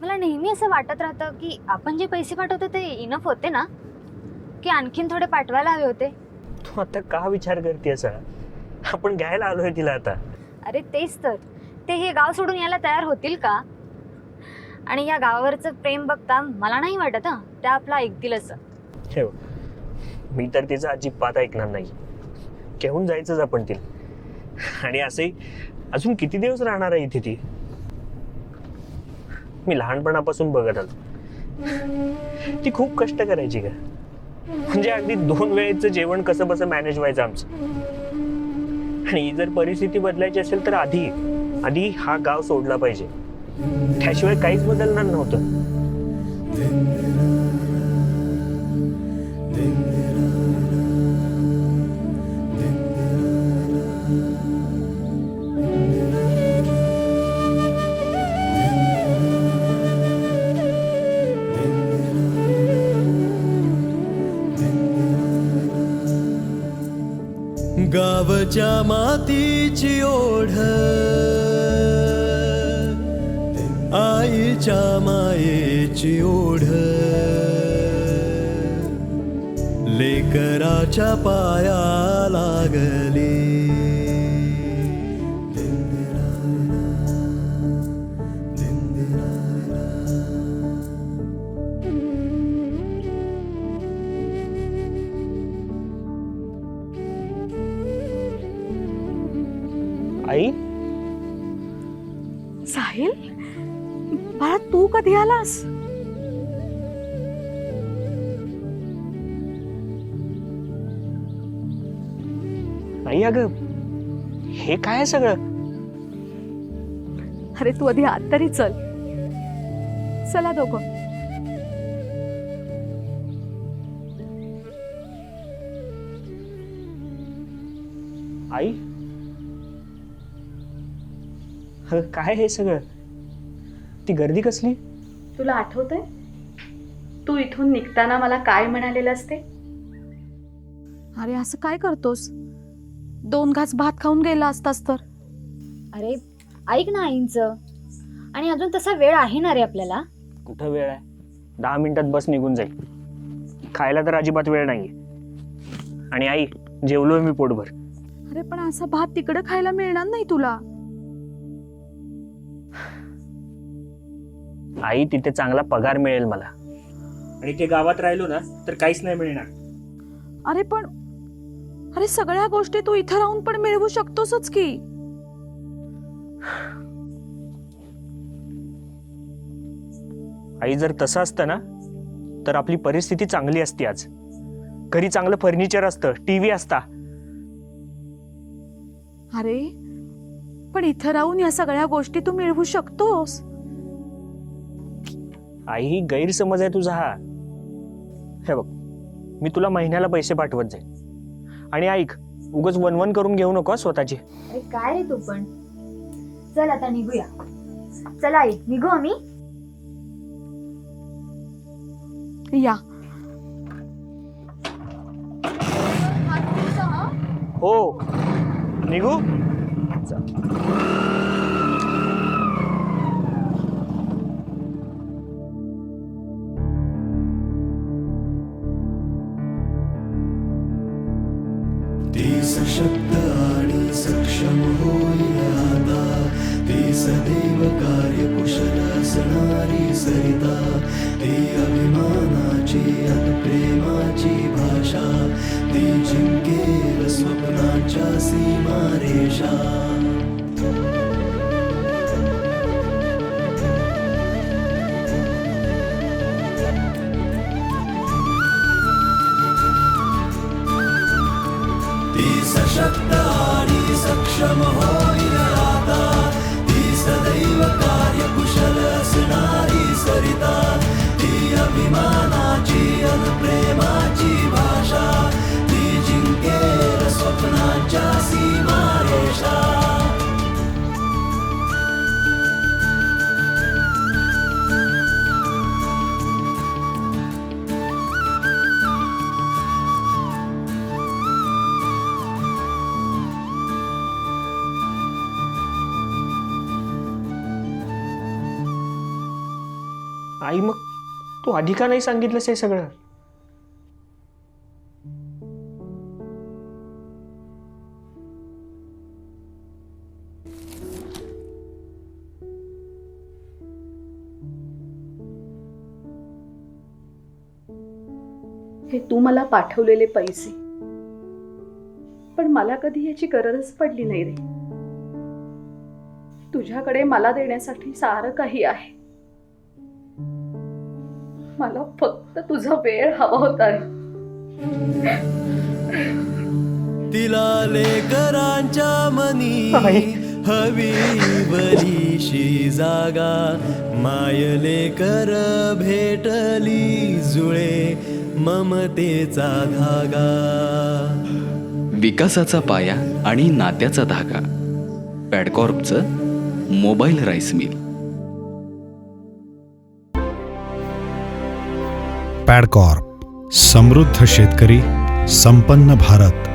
मला नेहमी असं वाटत राहतं की आपण जे पैसे पाठवतो ते इनफ होते ना? की आणखीन थोडे पाठवायला हवे होते? तू आता का विचार करते असा आपण घ्यायला आलोय तिला आता. अरे तेच तर. ते हे गाव सोडून यायला तयार होतील का? आणि या गावावरचं प्रेम बघता मला नाही वाटत हं त्या आपलं ऐकतीलच ठेव मी तर तिचं अजिबात ऐकणार नाही. घेऊन जायचंच आपण तिला. आणि असंही अजून किती दिवस राहणार आहे इथे ती? मी लहानपणापासून बघत आलो. ती खूप कष्ट करायची का म्हणजे अगदी दोन वेळेचं जेवण कसं बसं मॅनेज व्हायचं आमचं. आणि ही जर परिस्थिती बदलायची असेल तर आधी आधी हा गाव सोडला पाहिजे. त्याशिवाय काहीच बदलणार नव्हतं. घरच्या मातीची ओढ. आईच्या मायेची ओढ. लेकराच्या पाया लागली. आई? साहिल बाळा तू कधी आलास? आई अगं हे काय आहे सगळं? अरे तू आधी आत तरी चल. चला दोघं. आई? अगं काय हे सगळं? ती गर्दी कसली? तुला आठवतंय? तू इथून निघताना मला काय म्हणालेलं असते? अरे असं काय करतोस? दोन घास भात खाऊन गेला असतास तर. अरे ऐक ना आईंचं. आणि अजून तसा वेळ आहे ना रे आपल्याला? कुठं वेळ आहे? दहा मिनिटात बस निघून जाईल. खायला तर अजिबात वेळ नाहीये. आणि आई जेवलोय मी पोटभर. अरे पण असा भात तिकडे खायला मिळणार नाही तुला. आई तिथे चांगला पगार मिळेल मला. आणि ते गावात राहिलो ना तर काहीच नाही मिळणार. अरे पण अरे सगळ्या गोष्टी तू इथं राहून पण मिळवू शकतोसच की. आई जर तसं असतं ना तर आपली परिस्थिती चांगली असती आज. घरी चांगलं फर्निचर असतं टीव्ही असता. अरे पण इथं राहून या सगळ्या गोष्टी तू मिळवू शकतोस. आई ही गैरसमज आहे तुझा हा. हे बघ मी तुला महिन्याला पैसे पाठवत जाईल आणि ऐक उगच वनवन करून घेऊ नको हं स्वतःची. अरे काय रे तू पण? चल आता निघूया. चला आई निघू आम्ही. या. हो? निघू. ती सशक्त आणि सक्षम होईल आता ती सदैव कार्यकुशल असणारी सरिता ती अभिमानाची अन प्रेमाची ती आणि सक्षम होईल आता. ती सदैव कार्यकुशल असणारी सरिता. ती अभिमानाची अन आई मग तू आधी का नाही सांगितलंस हे सगळं? हे तू मला पाठवलेले पैसे. पण मला कधी याची गरजच पडली नाही रे. तुझ्याकडे मला देण्यासाठी सारं काही आहे. मला फक्त तुझा वेळ हवा होता. तिला लेकरांच्या मनी. हवी बरीशी जागा. मायले कर भेटली जुळे ममतेचा धागा. विकासाचा पाया आणि नात्याचा धागा. पॅडकॉर्पचं मोबाईल राईस मिल. पॅडकॉर्प. समृद्ध शेतकरी संपन्न भारत.